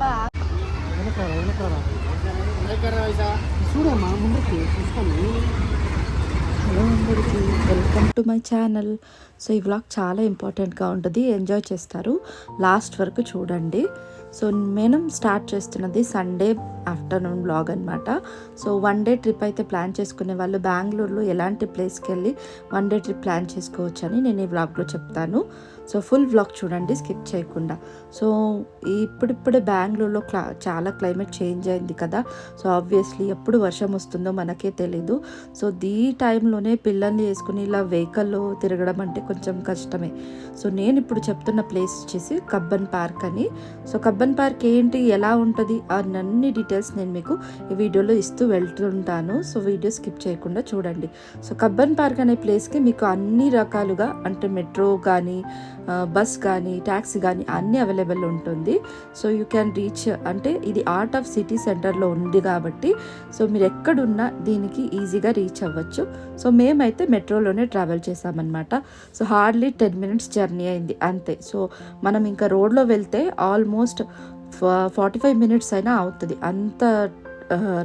Bye చూడమ్మా ముందుకి welcome to my channel so ఈ వ్లాగ్ చాలా ఇంపార్టెంట్గా ఉంటుంది. ఎంజాయ్ చేస్తారు. లాస్ట్ వరకు చూడండి. సో నేను స్టార్ట్ చేస్తున్నది సండే ఆఫ్టర్నూన్ బ్లాగ్ అనమాట సో వన్ డే ట్రిప్ అయితే ప్లాన్ చేసుకునే వాళ్ళు బెంగళూరులో ఎలాంటి ప్లేస్కి వెళ్ళి వన్ డే ట్రిప్ ప్లాన్ చేసుకోవచ్చు అని నేను ఈ వ్లాగ్లో చెప్తాను. సో ఫుల్ వ్లాగ్ చూడండి స్కిప్ చేయకుండా. సో ఇప్పుడిప్పుడే బెంగళూరులో క్లా చాలా క్లైమేట్ చేంజ్ అయింది కదా. సో ఆబ్వియస్లీ ఎప్పుడు వర్షం వస్తుందో మనకే తెలీదు. సో ఈ టైంలోనే పిల్లల్ని వేసుకుని ఇలా వెహికల్లో తిరగడం అంటే కొంచెం కష్టమే. సో నేను ఇప్పుడు చెప్తున్న ప్లేస్ వచ్చేసి కబ్బన్ పార్క్ అని. సో కబ్బన్ పార్క్ ఏంటి ఎలా ఉంటుంది అన్ని డీటెయిల్స్ నేను మీకు ఈ వీడియోలో ఇస్తూ వెళ్తుంటాను. సో వీడియో స్కిప్ చేయకుండా చూడండి. సో కబ్బన్ పార్క్ అనే ప్లేస్కి మీకు అన్ని రకాలుగా అంటే మెట్రో కానీ బస్ కానీ ట్యాక్సీ కానీ అన్నీ అవైలబుల్ ఉంటుంది. సో యూ క్యాన్ రీచ్ అంటే ఇది ఆర్ట్ ఆఫ్ సిటీ సెంటర్లో ఉంది కాబట్టి సో మీరు ఎక్కడున్నా దీనికి ఈజీగా రీచ్ అవ్వచ్చు. సో మేమైతే మెట్రోలోనే ట్రావెల్ చేసామన్నమాట so hardly ten minutes journey అయింది అంతే. సో మనం ఇంకా రోడ్లో వెళ్తే ఆల్మోస్ట్ ఫార్టీ ఫైవ్ మినిట్స్ అయినా అవుతుంది. అంత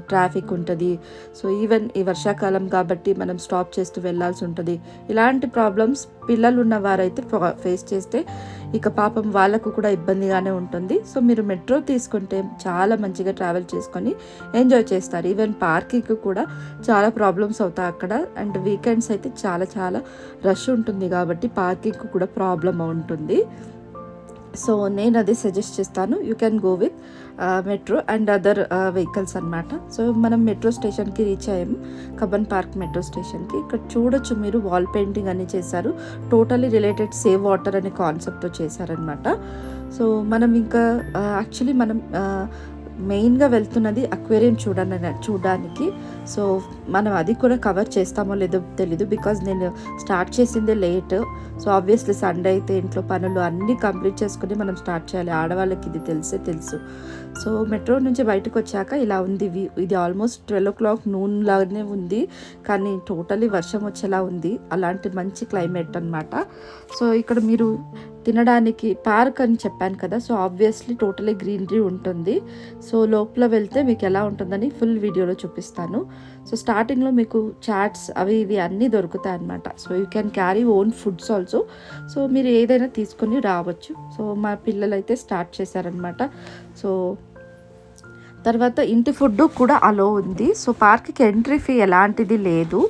ట్రాఫిక్ ఉంటుంది. సో ఈవెన్ ఈ వర్షాకాలం కాబట్టి మనం స్టాప్ చేస్తూ వెళ్ళాల్సి ఉంటుంది. ఇలాంటి ప్రాబ్లమ్స్ పిల్లలు ఉన్న వారైతే ఫేస్ చేస్తే ఇక పాపం వాళ్ళకు కూడా ఇబ్బందిగానే ఉంటుంది. సో మీరు మెట్రో తీసుకుంటే చాలా మంచిగా ట్రావెల్ చేసుకొని ఎంజాయ్ చేస్తారు. ఈవెన్ పార్కింగ్ కూడా చాలా ప్రాబ్లమ్స్ అవుతాయి అక్కడ. అండ్ వీకెండ్స్ అయితే చాలా చాలా రష్ ఉంటుంది కాబట్టి పార్కింగ్ కూడా ప్రాబ్లం ఉంటుంది సో నేను అదే సజెస్ట్ చేస్తాను. You can go with metro and other vehicles అనమాట సో మనం మెట్రో స్టేషన్కి రీచ్ అయ్యాము. కబన్ పార్క్ మెట్రో స్టేషన్కి ఇక్కడ చూడొచ్చు మీరు వాల్ పెయింటింగ్ అని చేశారు. టోటలీ రిలేటెడ్ సేవ్ వాటర్ అనే కాన్సెప్ట్తో చేశారనమాట సో మనం ఇంకా uh, యాక్చువల్లీ మనం uh, మెయిన్గా వెళ్తున్నది అక్వేరియం చూడని చూడడానికి. సో మనం అది కూడా కవర్ చేస్తామో లేదో తెలీదు బికాజ్ నేను స్టార్ట్ చేసిందే లేట్ సో ఆబ్వియస్లీ సండే అయితే ఇంట్లో పనులు అన్నీ కంప్లీట్ చేసుకుని మనం స్టార్ట్ చేయాలి. ఆడవాళ్ళకి ఇది తెలిసే తెలుసు. సో మెట్రో నుంచి బయటకు వచ్చాక ఇలా ఉంది. ఇది almost twelve o'clock noon లాగానే ఉంది. కానీ టోటలీ వర్షం వచ్చేలా ఉంది. అలాంటి మంచి క్లైమేట్ అనమాట సో ఇక్కడ మీరు తినడానికి పార్క్ అని చెప్పాను కదా సో ఆబ్వియస్లీ టోటలీ గ్రీనరీ ఉంటుంది. సో లోపల వెళ్తే మీకు ఎలా ఉంటుందని ఫుల్ వీడియోలో చూపిస్తాను. సో స్టార్టింగ్లో మీకు చాట్స్ అవి ఇవి అన్నీ దొరుకుతాయి అనమాట so you can carry own foods also. So మీరు ఏదైనా తీసుకొని రావచ్చు. సో మా పిల్లలు అయితే స్టార్ట్ చేశారనమాట సో తర్వాత ఇంటి ఫుడ్ కూడా అలో ఉంది. సో పార్క్కి ఎంట్రీ ఫీ ఎలాంటిది లేదు.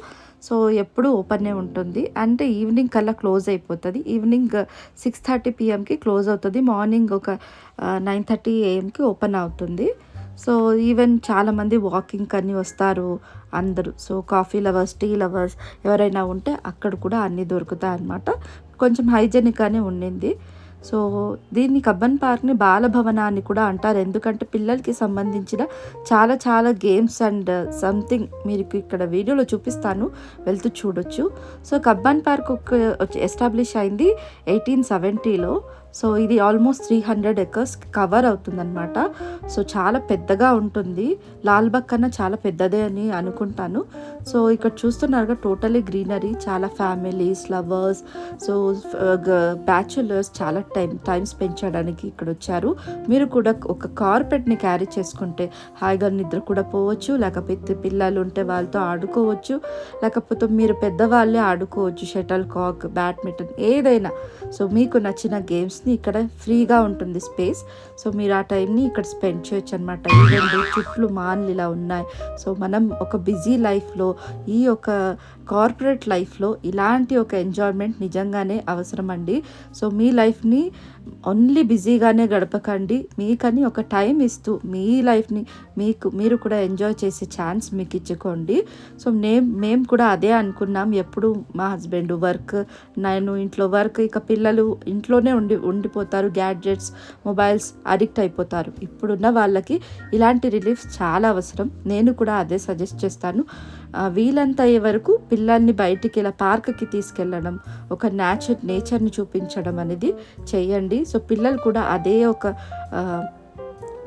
సో ఎప్పుడు ఓపెనే ఉంటుంది. అంటే ఈవినింగ్ కల్లా క్లోజ్ అయిపోతుంది. ఈవినింగ్ సిక్స్ థర్టీ పిఎంకి క్లోజ్ అవుతుంది. మార్నింగ్ ఒక నైన్ థర్టీ ఏఎంకి ఓపెన్ అవుతుంది. సో ఈవెన్ చాలామంది వాకింగ్ అని వస్తారు అందరూ. So coffee lovers tea lovers ఎవరైనా ఉంటే అక్కడ కూడా అన్నీ దొరుకుతాయి అన్నమాట కొంచెం హైజెనిక్గానే ఉండింది. సో దీన్ని కబ్బన్ పార్క్ని బాలభవన అని కూడా అంటారు. ఎందుకంటే పిల్లలకి సంబంధించిన చాలా చాలా గేమ్స్ అండ్ సంథింగ్ మీకు ఇక్కడ వీడియోలో చూపిస్తాను. వెళ్తూ చూడొచ్చు. సో కబ్బన్ పార్క్ ఒక ఎస్టాబ్లిష్ అయింది ఎయిటీన్ సెవెంటీలో. సో ఇది almost three hundred acres cover అవుతుందన్నమాట. సో చాలా పెద్దగా ఉంటుంది. లాల్బాగ్ కన్నా చాలా పెద్దదే అని అనుకుంటాను. సో ఇక్కడ చూస్తున్నారుగా టోటలీ గ్రీనరీ చాలా ఫ్యామిలీస్ లవర్స్ సో బ్యాచులర్స్ చాలా టైం టైం స్పెండ్ చేయడానికి ఇక్కడ వచ్చారు. మీరు కూడా ఒక కార్పెట్ని క్యారీ చేసుకుంటే హాయిగా నిద్ర కూడా పోవచ్చు లేకపోతే పిల్లలు ఉంటే వాళ్ళతో ఆడుకోవచ్చు లేకపోతే మీరు పెద్దవాళ్ళే ఆడుకోవచ్చు షటిల్ కాక్ బ్యాడ్మింటన్ ఏదైనా. సో మీకు నచ్చిన గేమ్స్ ఇక్కడ ఫ్రీగా ఉంటుంది స్పేస్. సో మీరు ఆ టైంని ఇక్కడ స్పెండ్ చేయొచ్చు అనమాట ఈవెన్ చుట్లు మాన్లు ఇలా ఉన్నాయి. సో మనం ఒక బిజీ లైఫ్లో ఈ ఒక కార్పొరేట్ లైఫ్లో ఇలాంటి ఒక ఎంజాయ్మెంట్ నిజంగానే అవసరం అండి సో మీ లైఫ్ని ఓన్లీ బిజీగానే గడపకండి. మీకని ఒక టైం ఇస్తూ మీ లైఫ్ని మీకు మీరు కూడా ఎంజాయ్ చేసే ఛాన్స్ మీకు ఇచ్చుకోండి. సో నేను మేము కూడా అదే అనుకున్నాం. ఎప్పుడు మా హస్బెండ్ వర్క్ నేను ఇంట్లో వర్క్ ఇక పిల్లలు ఇంట్లోనే ఉండి ఉండిపోతారు. గ్యాడ్జెట్స్ మొబైల్స్ అడిక్ట్ అయిపోతారు. ఇప్పుడున్న వాళ్ళకి ఇలాంటి రిలీఫ్స్ చాలా అవసరం. నేను కూడా అదే సజెస్ట్ చేస్తాను. వీలంత అయ్యే వరకు పిల్లల్ని బయటికి ఇలా పార్క్కి తీసుకెళ్ళడం ఒక నేచర్ నేచర్ని చూపించడం అనేది చేయండి సో పిల్లలు కూడా అదే ఒక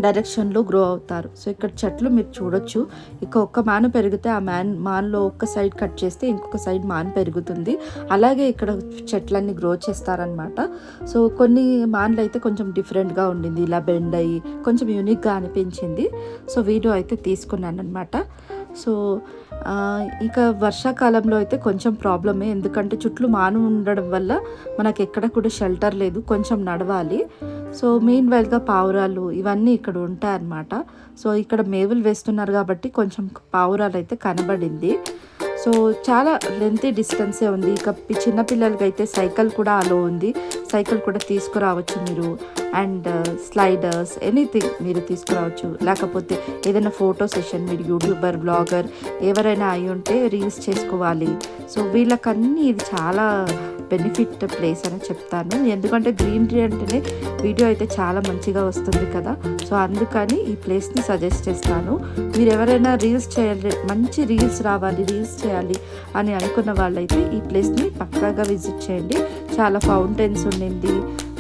డైరెక్షన్లో గ్రో అవుతారు. సో ఇక్కడ చెట్లు మీరు చూడొచ్చు. ఇక ఒక్క మాను పెరిగితే ఆ మ్యాన్ మాన్లో ఒక్క సైడ్ కట్ చేస్తే ఇంకొక సైడ్ మాన్ పెరుగుతుంది. అలాగే ఇక్కడ చెట్లన్నీ గ్రో చేస్తారనమాట సో కొన్ని మాన్లు అయితే కొంచెం డిఫరెంట్గా ఉండింది. ఇలా బెండ్ అయ్యి కొంచెం యూనిక్గా అనిపించింది. సో వీడియో అయితే తీసుకున్నాను అనమాట సో ఇక వర్షాకాలంలో అయితే కొంచెం ప్రాబ్లమే. ఎందుకంటే చుట్లు మాను ఉండడం వల్ల మనకు ఎక్కడ కూడా షెల్టర్ లేదు కొంచెం నడవాలి. సో మెయిన్ వైల్గా పావురాలు ఇవన్నీ ఇక్కడ ఉంటాయన్నమాట సో ఇక్కడ మేవులు వేస్తున్నారు కాబట్టి కొంచెం పావురాలు అయితే కనబడింది. సో చాలా లెంతీ డిస్టెన్సే ఉంది. ఇక చిన్నపిల్లలకి అయితే సైకిల్ కూడా అలో ఉంది. సైకిల్ కూడా తీసుకురావచ్చు మీరు. అండ్ uh, స్లైడర్స్ ఎనీథింగ్ మీరు తీసుకురావచ్చు. లేకపోతే ఏదైనా ఫోటో సెషన్ మీరు యూట్యూబర్ బ్లాగర్ ఎవరైనా అయి ఉంటే రీల్స్ చేసుకోవాలి. సో వీళ్ళకన్నీ ఇది చాలా బెనిఫిట్ ప్లేస్ అని చెప్తాను. ఎందుకంటే గ్రీనరీ అంటేనే వీడియో అయితే చాలా మంచిగా వస్తుంది కదా. సో అందుకని ఈ ప్లేస్ని సజెస్ట్ చేస్తాను. మీరు ఎవరైనా రీల్స్ చేయాలి మంచి రీల్స్ రావాలి రీల్స్ చేయాలి అని అనుకున్న వాళ్ళైతే ఈ ప్లేస్ని పక్కాగా విజిట్ చేయండి. చాలా ఫౌంటైన్స్ ఉండింది.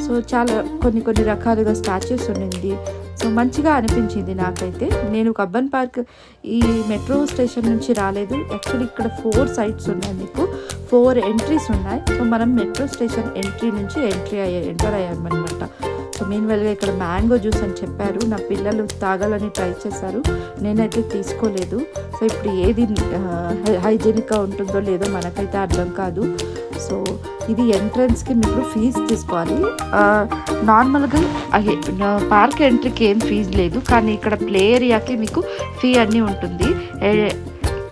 సో చాలా కొన్ని కొన్ని రకాలుగా స్టాచ్యూస్ ఉండింది. సో మంచిగా అనిపించింది నాకైతే. నేను కబ్బన్ పార్క్ ఈ మెట్రో స్టేషన్ నుంచి రాలేదు. యాక్చువల్లీ ఇక్కడ ఫోర్ సైట్స్ ఉన్నాయి మీకు. ఫోర్ ఎంట్రీస్ ఉన్నాయి. సో మనం మెట్రో స్టేషన్ ఎంట్రీ నుంచి ఎంట్రీ అయ్యా ఎంటర్ అయ్యామన్నమాట. సో మీన్ వెల్గా ఇక్కడ మ్యాంగో జ్యూస్ అని చెప్పారు. నా పిల్లలు తాగాలని ట్రై చేశారు. నేనైతే తీసుకోలేదు. సో ఇప్పుడు ఏది హైజీనిక్గా ఉంటుందో లేదో మనకైతే అర్థం కాదు. సో ఇది ఎంట్రన్స్కి మీరు ఫీజు తీసుకోవాలి. నార్మల్గా పార్క్ ఎంట్రీకి ఏం ఫీజు లేదు కానీ ఇక్కడ ప్లే ఏరియాకి మీకు ఫీ అన్నీ ఉంటుంది.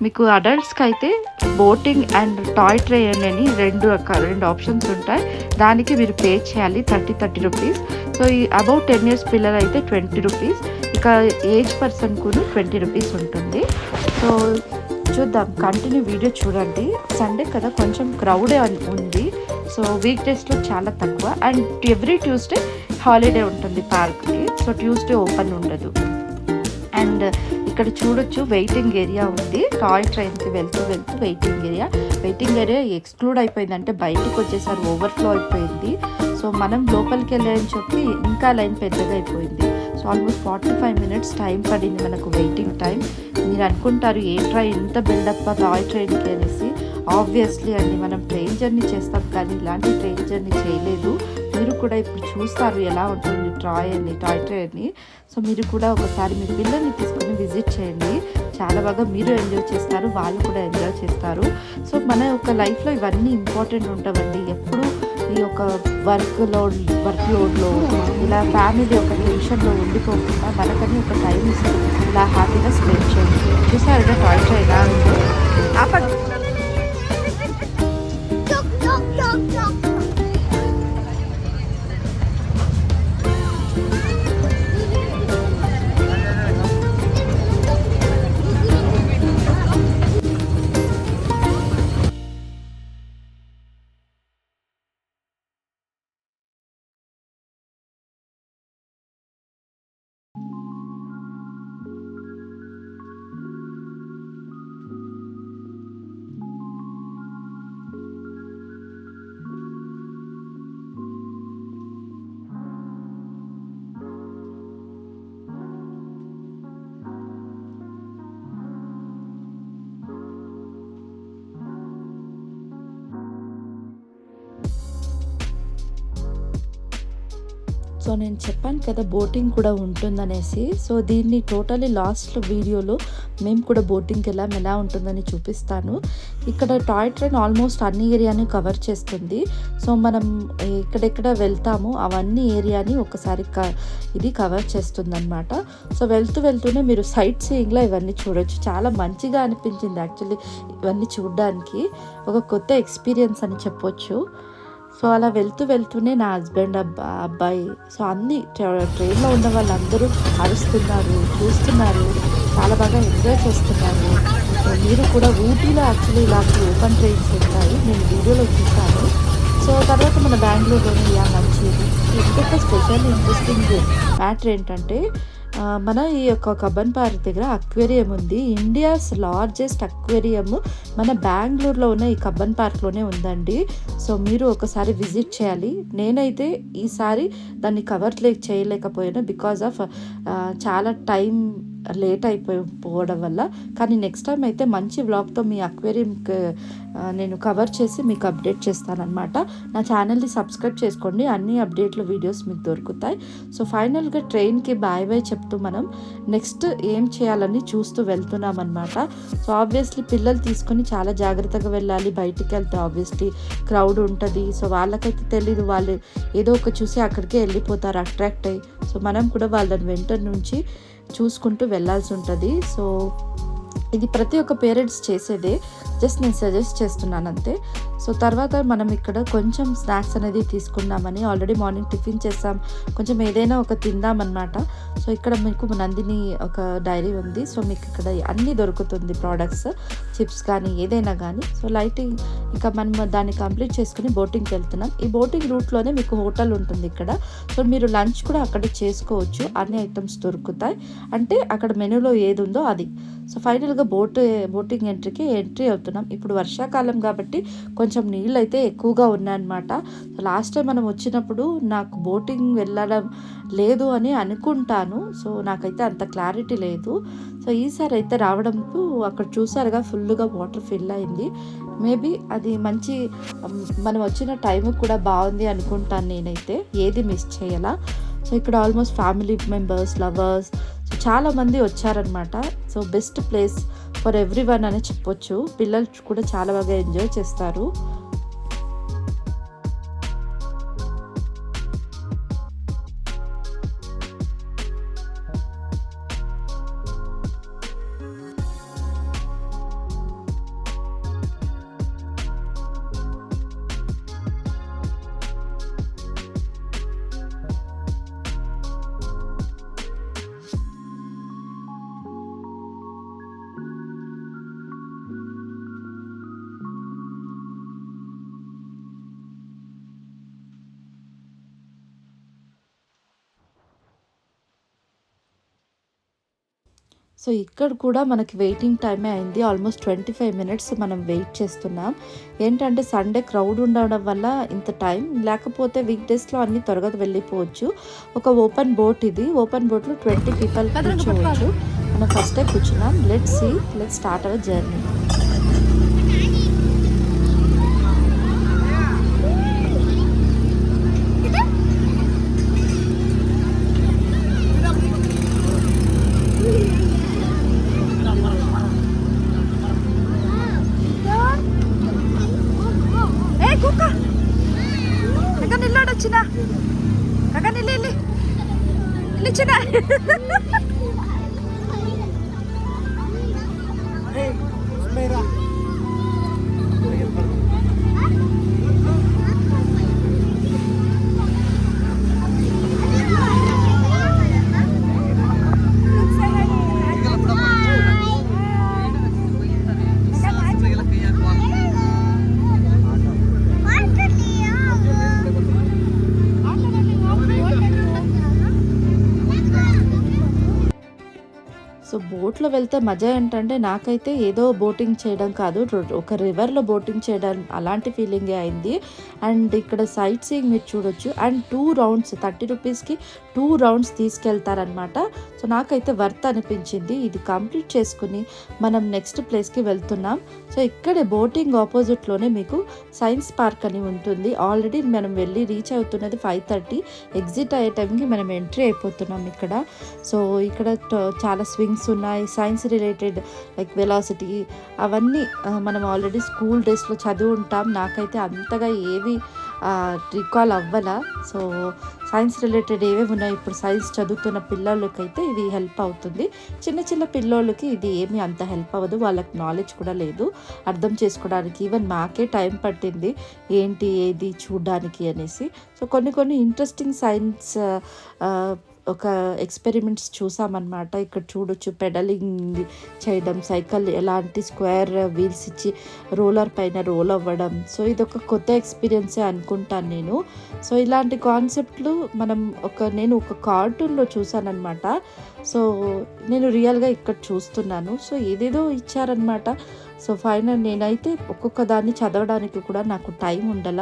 మీకు అడల్ట్స్కి అయితే బోటింగ్ అండ్ టాయ్ ట్రైన్ అని రెండు రకాల రెండు ఆప్షన్స్ ఉంటాయి. దానికి మీరు పే చేయాలి థర్టీ థర్టీ రూపీస్. సో ఈ అబౌట్ టెన్ ఇయర్స్ పిల్లలు అయితే ట్వంటీ రూపీస్. ఇక ఏజ్ పర్సన్ కూడా ట్వంటీ రూపీస్ ఉంటుంది. సో చూద్దాం. కంటిన్యూ వీడియో చూడండి. సండే కదా కొంచెం క్రౌడ్ ఉంది. సో వీక్ డేస్లో చాలా తక్కువ. అండ్ ఎవ్రీ ట్యూస్డే హాలిడే ఉంటుంది పార్క్కి సో ట్యూస్డే ఓపెన్ ఉండదు. అండ్ ఇక్కడ చూడొచ్చు వెయిటింగ్ ఏరియా ఉంది. టాయ్ ట్రైన్కి వెళ్తూ వెళ్తూ waiting area waiting area exclude అయిపోయింది అంటే బయటకు వచ్చేసరి ఓవర్ఫ్లో అయిపోయింది. సో మనం లోపలికి వెళ్ళని చెప్పి ఇంకా లైన్ పెద్దగా అయిపోయింది. So almost forty five minutes time పడింది మనకు వెయిటింగ్ టైం. మీరు అనుకుంటారు ఏ ట్రైన్ ఇంత బిల్డప్ టాయ్ ట్రైన్కి అనేసి. ఆబ్వియస్లీ అండి మనం ట్రైన్ జర్నీ చేస్తాం కానీ ఇలాంటి ట్రైన్ జర్నీ చేయలేదు. మీరు కూడా ఇప్పుడు చూస్తారు ఎలా ఉంటుంది ట్రాయ్ అని టాయ్ ట్రైన్ని. సో మీరు కూడా ఒకసారి మీ పిల్లల్ని తీసుకుని విజిట్ చేయండి. చాలా బాగా మీరు ఎంజాయ్ చేస్తారు వాళ్ళు కూడా ఎంజాయ్ చేస్తారు. సో మన యొక్క లైఫ్లో ఇవన్నీ ఇంపార్టెంట్ ఉంటామండి ఎప్పుడు ఈ యొక్క వర్క్ లోడ్ వర్క్ లోడ్లో ఇలా ఫ్యామిలీ ఒక టెన్షన్లో ఉండిపోకుండా మనకని ఒక టైం ఇలా హ్యాపీగా స్పెండ్ చేయండి. చూసారుగా టాయ్ ట్రైన్ ఎలా ఉందో? సో నేను చెప్పాను కదా బోటింగ్ కూడా ఉంటుందనేసి. సో దీన్ని టోటలీ లాస్ట్ వీడియోలో మేము కూడా బోటింగ్కి వెళ్ళాం ఎలా ఉంటుందని చూపిస్తాను. ఇక్కడ టాయ్ ట్రైన్ ఆల్మోస్ట్ అన్ని ఏరియాని కవర్ చేస్తుంది. సో మనం ఎక్కడెక్కడ వెళ్తామో అవన్నీ ఏరియాని ఒకసారి క ఇది కవర్ చేస్తుందన్నమాట. సో వెళ్తూ వెళ్తూనే మీరు సైట్ సీయింగ్లో ఇవన్నీ చూడొచ్చు. చాలా మంచిగా అనిపించింది యాక్చువల్లీ ఇవన్నీ చూడడానికి. ఒక కొత్త ఎక్స్పీరియన్స్ అని చెప్పొచ్చు. సో అలా వెళ్తూ వెళ్తూనే నా హస్బెండ్ అబ్బా అబ్బాయి సో అన్ని ట్రైన్లో ఉన్న వాళ్ళందరూ అరుస్తున్నారు చూస్తున్నారు చాలా బాగా ఎంజాయ్ చేస్తున్నారు. మీరు కూడా ఊటీలో యాక్చువల్లీ ఇలాంటి ఓపెన్ ట్రైన్స్ ఉంటాయి. నేను వీడియోలో చూశాను. సో తర్వాత మన బెంగళూరులోని ఇలా మంచిది. ఇంకొక స్పెషల్ ఇంట్రెస్టింగ్ మ్యాటర్ ఏంటంటే మన ఈ యొక్క కబ్బన్ పార్క్ దగ్గర అక్వేరియం ఉంది. ఇండియాస్ లార్జెస్ట్ అక్వేరియం మన బెంగళూరులో ఉన్న ఈ కబ్బన్ పార్క్లోనే ఉందండి. సో మీరు ఒకసారి విజిట్ చేయాలి. నేనైతే ఈసారి దాన్ని కవర్ లే చేయలేకపోయాను బికాజ్ ఆఫ్ చాలా టైం లేట్ అయిపోయి పోవడం వల్ల. కానీ నెక్స్ట్ టైం అయితే మంచి బ్లాగ్తో మీ అక్వేరియం నేను కవర్ చేసి మీకు అప్డేట్ చేస్తానన్నమాట. నా ఛానల్ని సబ్స్క్రైబ్ చేసుకోండి. అన్ని అప్డేట్లు వీడియోస్ మీకు దొరుకుతాయి. సో ఫైనల్గా ట్రైన్కి బాయ్ బాయ్ చేస్తూ మనం నెక్స్ట్ ఏం చేయాలని చూస్తూ వెళ్తున్నాం అనమాట సో ఆబ్వియస్లీ పిల్లలు తీసుకొని చాలా జాగ్రత్తగా వెళ్ళాలి బయటికి వెళ్తే ఆబ్వియస్లీ క్రౌడ్ ఉంటుంది. సో వాళ్ళకైతే తెలీదు వాళ్ళు ఏదో ఒక చూసి అక్కడికే వెళ్ళిపోతారు అట్రాక్ట్ అయ్యి సో మనం కూడా వాళ్ళని వెంట నుంచి చూసుకుంటూ వెళ్ళాల్సి ఉంటుంది. సో ఇది ప్రతి ఒక్క పేరెంట్స్ చేసేదే. జస్ట్ నేను సజెస్ట్ చేస్తున్నాను అంతే సో తర్వాత మనం ఇక్కడ కొంచెం స్నాక్స్ అనేది తీసుకుందామని ఆల్రెడీ మార్నింగ్ టిఫిన్ చేసాం. కొంచెం ఏదైనా ఒక తిందామన్నమాట. సో ఇక్కడ మీకు నందిని ఒక డైరీ ఉంది. సో మీకు ఇక్కడ అన్నీ దొరుకుతుంది ప్రోడక్ట్స్ చిప్స్ కానీ ఏదైనా కానీ. సో లైటింగ్ ఇంకా మనం దాన్ని కంప్లీట్ చేసుకుని బోటింగ్కి వెళ్తున్నాం. ఈ బోటింగ్ రూట్లోనే మీకు హోటల్ ఉంటుంది ఇక్కడ. సో మీరు లంచ్ కూడా అక్కడ చేసుకోవచ్చు. అన్ని ఐటమ్స్ దొరుకుతాయి. అంటే అక్కడ మెనూలో ఏది ఉందో అది సో ఫైనల్గా బోట్ బోటింగ్ ఎంట్రీకి ఎంట్రీ అవుతుంది. అవుతున్నాం ఇప్పుడు వర్షాకాలం కాబట్టి కొంచెం నీళ్ళు అయితే ఎక్కువగా ఉన్నాయన్నమాట. లాస్ట్ టైం మనం వచ్చినప్పుడు నాకు బోటింగ్ వెళ్ళడం లేదు అని అనుకుంటాను. సో నాకైతే అంత క్లారిటీ లేదు. సో ఈసారి అయితే రావడంతో అక్కడ చూసారుగా ఫుల్గా వాటర్ ఫిల్ అయింది. మేబీ అది మంచి మనం వచ్చిన టైం కూడా బాగుంది అనుకుంటాను నేనైతే. ఏది మిస్ చేయాలా. సో ఇక్కడ ఆల్మోస్ట్ ఫ్యామిలీ మెంబర్స్ లవర్స్ చాలామంది చాలా మంది వచ్చారనమాట so best place for everyone అని చెప్పొచ్చు. పిల్లలు కూడా చాలా బాగా ఎంజాయ్ చేస్తారు. సో ఇక్కడ కూడా మనకి వెయిటింగ్ టైమే అయింది. ఆల్మోస్ట్ ట్వంటీ ఫైవ్ మినిట్స్ మనం వెయిట్ చేస్తున్నాం. ఏంటంటే సండే క్రౌడ్ ఉండడం వల్ల ఇంత టైం లేకపోతే వీక్ డేస్లో అన్ని త్వరగా వెళ్ళిపోవచ్చు. ఒక ఓపెన్ బోట్ ఇది. ఓపెన్ బోట్లో ట్వంటీ పీపుల్ కూర్చోవచ్చు. మనం ఫస్టే కూర్చున్నాం. Let see let start our journey బోట్లో వెళ్తే మజా ఏంటంటే నాకైతే ఏదో బోటింగ్ చేయడం కాదు. ఒక రివర్లో బోటింగ్ చేయడం అలాంటి ఫీలింగే అయింది. అండ్ ఇక్కడ సైట్ సీయింగ్ మీరు చూడొచ్చు. అండ్ టూ రౌండ్స్ థర్టీ రూపీస్కి టూ రౌండ్స్ తీసుకెళ్తారనమాట సో నాకైతే వర్త్ అనిపించింది. ఇది కంప్లీట్ చేసుకుని మనం నెక్స్ట్ ప్లేస్కి వెళ్తున్నాం. సో ఇక్కడే బోటింగ్ ఆపోజిట్లోనే మీకు సైన్స్ పార్క్ అని ఉంటుంది. ఆల్రెడీ మనం వెళ్ళి రీచ్ అవుతున్నది ఫైవ్ థర్టీ. ఎగ్జిట్ అయ్యే టైంకి మనం ఎంట్రీ అయిపోతున్నాం ఇక్కడ. సో ఇక్కడ చాలా స్వింగ్స్ ఉన్నాయి. సైన్స్ రిలేటెడ్ లైక్ వెలాసిటీ అవన్నీ మనం ఆల్రెడీ స్కూల్ డేస్లో చదివి ఉంటాం నాకైతే అంతగా ఏవి రికాల్ అవ్వాల. సో సైన్స్ రిలేటెడ్ ఏవేవి ఉన్నాయి? ఇప్పుడు సైన్స్ చదువుతున్న పిల్లలకైతే ఇది హెల్ప్ అవుతుంది. చిన్న చిన్న పిల్లోళ్ళకి ఇది ఏమీ అంత హెల్ప్ అవ్వదు. వాళ్ళకి నాలెడ్జ్ కూడా లేదు. అర్థం చేసుకోవడానికి ఈవెన్ మాకే టైం పట్టింది. ఏంటి ఏది చూడడానికి అనేసి. సో కొన్ని కొన్ని ఇంట్రెస్టింగ్ సైన్స్ ఒక ఎక్స్పెరిమెంట్స్ చూసామన్నమాట. ఇక్కడ చూడొచ్చు పెడలింగ్ చేయడం సైకిల్ ఎలాంటి స్క్వేర్ వీల్స్ ఇచ్చి రోలర్ పైన రోల్ అవ్వడం. సో ఇది ఒక కొత్త ఎక్స్పీరియన్సే అనుకుంటాను నేను. సో ఇలాంటి కాన్సెప్ట్లు మనం ఒక నేను ఒక కార్టూన్లో చూసానమాట సో నేను రియల్గా ఇక్కడ చూస్తున్నాను. సో ఏదేదో ఇచ్చారనమాట సో ఫైనల్ నేనైతే ఒక్కొక్క దాన్ని చదవడానికి కూడా నాకు టైం ఉండాల.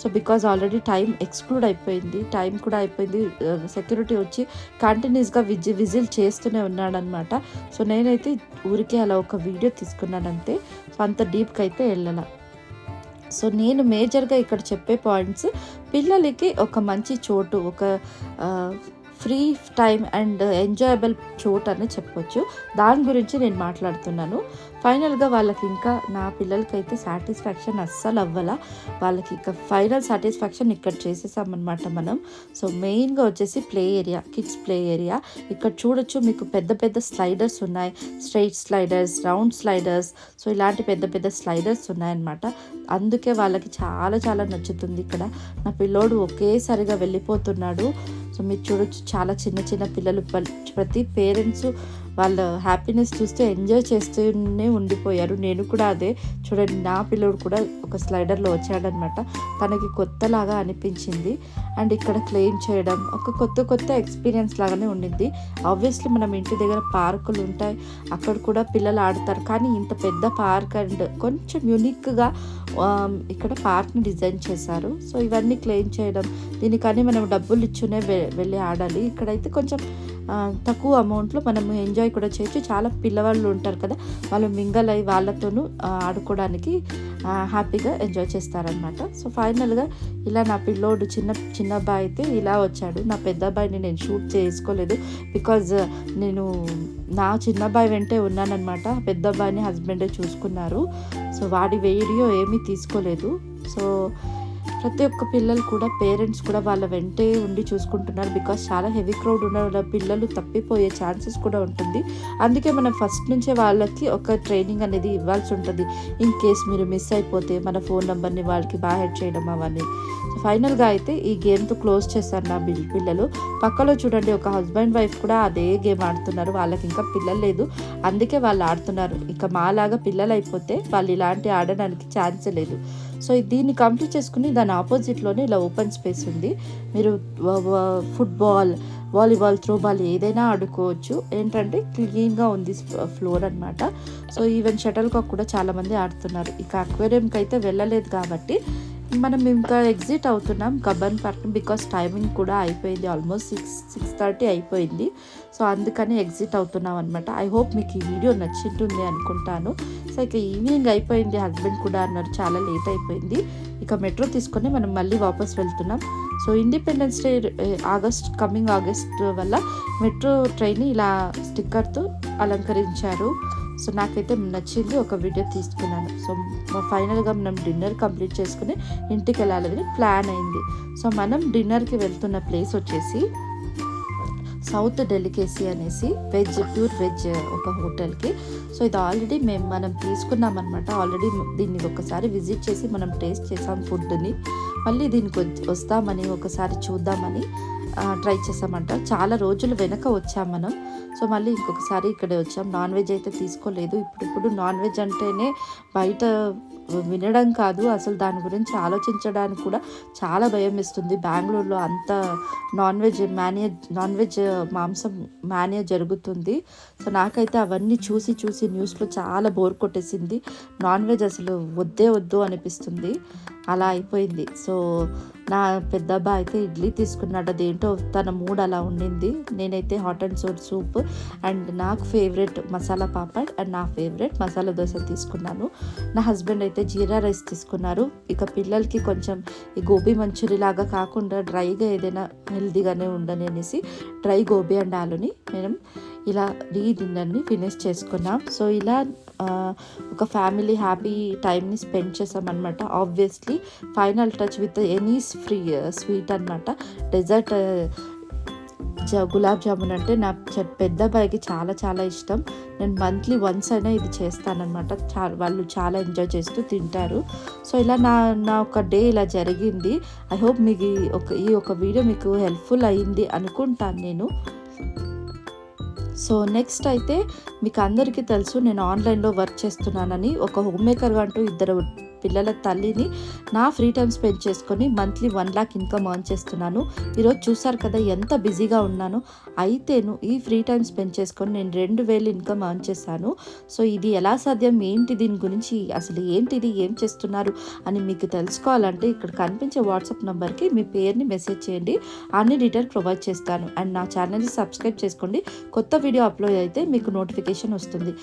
So because already time exclude అయిపోయింది టైం కూడా అయిపోయింది uh, సెక్యూరిటీ వచ్చి కంటిన్యూస్గా విజి విజిల్ చేస్తూనే ఉన్నాడనమాట సో నేనైతే ఊరికే అలా ఒక వీడియో తీసుకున్నానంతే. సో అంత డీప్కి అయితే వెళ్ళాల. సో నేను మేజర్గా ఇక్కడ చెప్పే పాయింట్స్ పిల్లలకి ఒక మంచి చోటు ఒక uh, free time and enjoyable చోట్ అని చెప్పొచ్చు. దాని గురించి నేను మాట్లాడుతున్నాను. ఫైనల్గా వాళ్ళకి ఇంకా నా పిల్లలకైతే సాటిస్ఫాక్షన్ అస్సలు అవ్వాల. వాళ్ళకి ఇంకా ఫైనల్ సాటిస్ఫాక్షన్ ఇక్కడ చేసేసామన్నమాట మనం. సో మెయిన్గా వచ్చేసి play area kids play area. ఇక్కడ చూడొచ్చు మీకు పెద్ద పెద్ద స్లైడర్స్ ఉన్నాయి. Straight sliders round sliders. So ఇలాంటి పెద్ద పెద్ద స్లైడర్స్ ఉన్నాయన్నమాట. అందుకే వాళ్ళకి చాలా చాలా నచ్చుతుంది ఇక్కడ. నా పిల్లోడు ఒకేసారిగా వెళ్ళిపోతున్నాడు. సో మీరు చూడొచ్చు చాలా చిన్న చిన్న పిల్లలు ప్రతి పేరెంట్స్ వాళ్ళ హ్యాపీనెస్ చూస్తే ఎంజాయ్ చేస్తూనే ఉండిపోయారు. నేను కూడా అదే. చూడండి నా పిల్లోడు కూడా ఒక స్లైడర్లో వచ్చాడనమాట. తనకి కొత్తలాగా అనిపించింది. అండ్ ఇక్కడ క్లెయిమ్ చేయడం ఒక కొత్త కొత్త ఎక్స్పీరియన్స్ లాగానే ఉండింది. ఆబ్వియస్లీ మనం ఇంటి దగ్గర పార్కులు ఉంటాయి. అక్కడ కూడా పిల్లలు ఆడతారు. కానీ ఇంత పెద్ద పార్క్ అండ్ కొంచెం యూనిక్గా ఇక్కడ పార్క్ని డిజైన్ చేశారు. సో ఇవన్నీ క్లెయిమ్ చేయడం దీనికని మనం డబ్బులు ఇచ్చునే వె- వెళ్ళి ఆడాలి. ఇక్కడైతే కొంచెం తక్కువ అమౌంట్లో మనం ఎంజాయ్ కూడా చేయొచ్చు. చాలా పిల్లవాళ్ళు ఉంటారు కదా వాళ్ళు మింగల్ అయ్యి వాళ్ళతోనూ ఆడుకోవడానికి హ్యాపీగా ఎంజాయ్ చేస్తారనమాట సో ఫైనల్గా ఇలా నా పిల్లోడు చిన్న చిన్న అబ్బాయి అయితే ఇలా వచ్చాడు. నా పెద్ద అబ్బాయిని నేను షూట్ చేసుకోలేదు బికాజ్ నేను నా చిన్న అబ్బాయి వెంటే ఉన్నానన్నమాట. పెద్ద అబ్బాయిని హస్బెండే చూసుకున్నారు. సో వాడి వీడియో ఏమీ తీసుకోలేదు. సో ప్రతి ఒక్క పిల్లలు కూడా పేరెంట్స్ కూడా వాళ్ళ వెంటే ఉండి చూసుకుంటున్నారు. బికాస్ చాలా హెవీ క్రౌడ్ ఉన్న పిల్లలు తప్పిపోయే ఛాన్సెస్ కూడా ఉంటుంది. అందుకే మనం ఫస్ట్ నుంచే వాళ్ళకి ఒక ట్రైనింగ్ అనేది ఇవ్వాల్సి ఉంటుంది. ఇన్ కేస్ మీరు మిస్ అయిపోతే మన ఫోన్ నెంబర్ని వాళ్ళకి బాగా హెడ్ చేయడం అవన్నీ. సో ఫైనల్గా అయితే ఈ గేమ్తో క్లోజ్ చేశారు నా బిల్ పిల్లలు. పక్కలో చూడండి ఒక హస్బెండ్ వైఫ్ కూడా అదే గేమ్ ఆడుతున్నారు. వాళ్ళకి ఇంకా పిల్లలు లేదు. అందుకే వాళ్ళు ఆడుతున్నారు. ఇక మాలాగా పిల్లలు అయిపోతే వాళ్ళు ఇలాంటి ఆడడానికి ఛాన్సే లేదు. సో దీన్ని కంప్లీట్ చేసుకుని దాని ఆపోజిట్లోనే ఇలా ఓపెన్ స్పేస్ ఉంది. మీరు ఫుట్బాల్ వాలీబాల్ త్రోబాల్ ఏదైనా ఆడుకోవచ్చు. ఏంటంటే క్లీన్గా ఉంది ఫ్లోర్ అన్నమాట. సో ఈవెన్ షటిల్ కాక్ కూడా చాలామంది ఆడుతున్నారు. ఇక అక్వేరియంకి అయితే వెళ్ళలేదు కాబట్టి మనం ఇంకా ఎగ్జిట్ అవుతున్నాం గబ్బన్ పార్క్ బికాస్ టైమింగ్ కూడా అయిపోయింది. ఆల్మోస్ట్ సిక్స్ సిక్స్ థర్టీ అయిపోయింది. సో అందుకని ఎగ్జిట్ అవుతున్నాం అనమాట ఐ హోప్ మీకు ఈ వీడియో నచ్చింటుంది అనుకుంటాను. సో ఇక ఈవినింగ్ అయిపోయింది. హస్బెండ్ కూడా అన్నారు చాలా లేట్ అయిపోయింది. ఇక మెట్రో తీసుకొని మనం మళ్ళీ వాపస్ వెళ్తున్నాం. So independence day August coming August వల్ల మెట్రో ట్రైన్ ఇలా స్టిక్కర్తో అలంకరించారు. సో నాకైతే నచ్చింది. ఒక వీడియో తీసుకున్నాను. సో ఫైనల్గా మనం డిన్నర్ కంప్లీట్ చేసుకుని ఇంటికి వెళ్ళాలని ప్లాన్ అయింది. సో మనం డిన్నర్కి వెళ్తున్న ప్లేస్ వచ్చేసి సౌత్ డెలికేసీ అనేసి వెజ్ ప్యూర్ వెజ్ ఒక హోటల్కి సో ఇది ఆల్రెడీ మేము మనం తీసుకున్నాం అనమాట ఆల్రెడీ దీన్ని ఒకసారి విజిట్ చేసి మనం టేస్ట్ చేసాం ఫుడ్ని మళ్ళీ దీనికి వస్తామని ఒకసారి చూద్దామని ట్రై చేసామంట చాలా రోజులు వెనక వచ్చాం మనం. సో మళ్ళీ ఇంకొకసారి ఇక్కడే వచ్చాం. నాన్ వెజ్ అయితే తీసుకోలేదు. ఇప్పుడిప్పుడు నాన్ వెజ్ అంటేనే బయట వినడం కాదు. అసలు దాని గురించి ఆలోచించడానికి కూడా చాలా భయం ఇస్తుంది బెంగళూరులో అంత non veg manage non veg మాంసం మేనేజ్ జరుగుతుంది. సో నాకైతే అవన్నీ చూసి చూసి న్యూస్లో చాలా బోర్ కొట్టేసింది. నాన్ వెజ్ అసలు వద్దే వద్దు అనిపిస్తుంది. అలా అయిపోయింది. సో నా పెద్ద అబ్బాయి అయితే ఇడ్లీ తీసుకున్నాడు. అదేంటో తన మూడ్ అలా ఉండింది. నేనైతే hot and sour soup and నాకు ఫేవరెట్ మసాలా పాపడ్ అండ్ నా ఫేవరెట్ మసాలా దోశ తీసుకున్నాను. నా హస్బెండ్ అయితే జీరా రైస్ తీసుకున్నారు. ఇక పిల్లలకి కొంచెం ఈ గోబీ మంచూరి లాగా కాకుండా డ్రైగా ఏదైనా హెల్తీగానే ఉండని అనేసి డ్రై గోబీ అండ్ ఆలుని మేము ఇలా ఈ డిన్నర్ని ఫినిష్ చేసుకున్నాం. సో ఇలా ఒక ఫ్యామిలీ హ్యాపీ టైంని స్పెండ్ చేసామన్నమాట. Obviously final touch with any free sweet అనమాట డెజర్ట్ గులాబ్ జామున్ అంటే నా పెద్ద అబ్బాయికి చాలా చాలా ఇష్టం. నేను మంత్లీ వన్స్ అయినా ఇది చేస్తానన్నమాట. చా వాళ్ళు చాలా ఎంజాయ్ చేస్తూ తింటారు. సో ఇలా నా నా ఒక డే ఇలా జరిగింది. ఐ హోప్ మీకు ఒక ఈ ఒక వీడియో మీకు హెల్ప్ఫుల్ అయ్యింది అనుకుంటాను నేను. సో నెక్స్ట్ అయితే మీకు అందరికీ తెలుసు నేను ఆన్లైన్లో వర్క్ చేస్తున్నానని ఒక హోమ్ మేకర్గా అంటూ ఇద్దరు పిల్లల తల్లిని నా ఫ్రీ టైం స్పెండ్ చేసుకొని monthly one lakh income on చేస్తున్నాను. ఈరోజు చూసారు కదా ఎంత బిజీగా ఉన్నాను. అయితేను ఈ ఫ్రీ టైం స్పెండ్ చేసుకొని నేను రెండు వేలు ఇన్కమ్ ఆన్ చేశాను. సో ఇది ఎలా సాధ్యం? ఏంటి దీని గురించి? అసలు ఏంటిది? ఏం చేస్తున్నారు? అని మీకు తెలుసుకోవాలంటే ఇక్కడ కనిపించే వాట్సాప్ నెంబర్కి మీ పేరుని మెసేజ్ చేయండి. అన్ని డీటెయిల్ ప్రొవైడ్ చేస్తాను. అండ్ నా ఛానల్ని సబ్స్క్రైబ్ చేసుకోండి. కొత్త వీడియో అప్లోడ్ అయితే మీకు నోటిఫికేషన్ వస్తుంది.